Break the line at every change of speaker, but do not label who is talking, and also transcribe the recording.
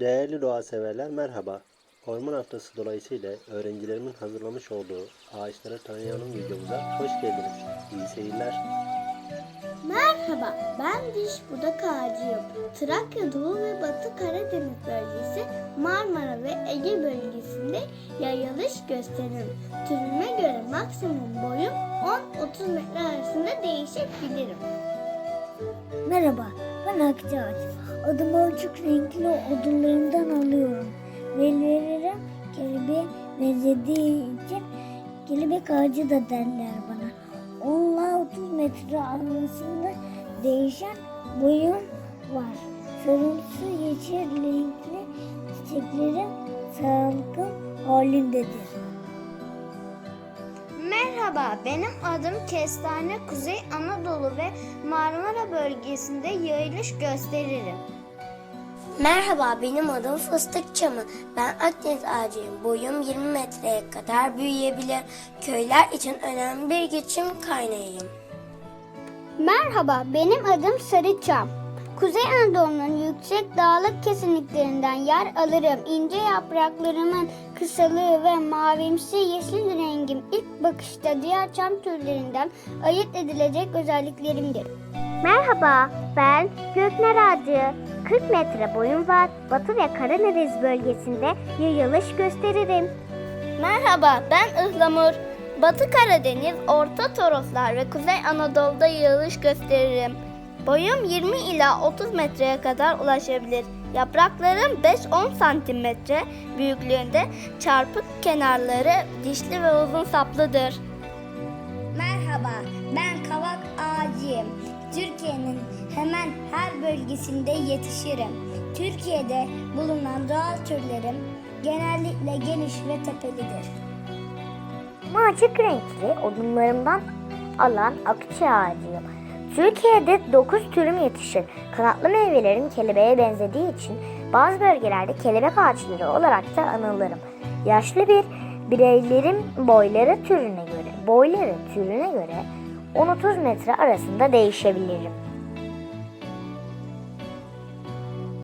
Değerli doğa severler merhaba. Orman Haftası dolayısıyla öğrencilerimin hazırlamış olduğu ağaçları tanıyalım videomuza hoş geldiniz. İyi seyirler.
Merhaba, ben Diş Budak Ağacıyım. Trakya Doğu ve Batı Karadeniz bölgesi, Marmara ve Ege bölgesinde yayılış gösteririm. Türüme göre maksimum boyum 10-30 metre arasında değişebilirim.
Merhaba, ben Akça Ağaç. Adımı açık renkli odunlarından alıyorum. Verilerim kelebeğe benzediği için kelebek ağacı da derler bana. Onunla 30 metre arasında değişen boyum var. Sarımsı yeşil renkli çiçeklerim salkım halindedir.
Merhaba, benim adım Kestane Kuzey Anadolu ve Marmara bölgesinde yayılış gösteririm.
Merhaba benim adım Fıstık Çamı. Ben Akdeniz ağacıyım. Boyum 20 metreye kadar büyüyebilir. Köyler için önemli bir geçim kaynağıyım.
Merhaba, benim adım Sarıçam. Kuzey Anadolu'nun yüksek dağlık kesinliklerinden yer alırım. İnce yapraklarımın kısalığı ve mavimsi yeşil rengim ilk bakışta diğer çam türlerinden ayırt edilecek özelliklerimdir. Merhaba, ben Gökner Ağacı. 40 metre boyum var. Batı ve Karadeniz bölgesinde yayılış gösteririm. Merhaba, ben Ihlamur. Batı Karadeniz, Orta Toroslar ve Kuzey Anadolu'da yağış gösteririm. Boyum 20 ila 30 metreye kadar ulaşabilir. Yapraklarım 5-10 santimetre büyüklüğünde, çarpık kenarları dişli ve uzun saplıdır.
Merhaba, ben kavak ağacıyım. Türkiye'nin hemen her bölgesinde yetişirim. Türkiye'de bulunan doğal türlerim genellikle geniş ve tepelidir.
Açık renkli odunlarımdan alan akçe ağacıyım. Türkiye'de 9 türüm yetişir. Kanatlı meyvelerin kelebeğe benzediği için bazı bölgelerde kelebek ağaçları olarak da anılırım. Yaşlı bir bireylerin boyları türüne göre, boyları türüne göre 10-30 metre arasında değişebilirim.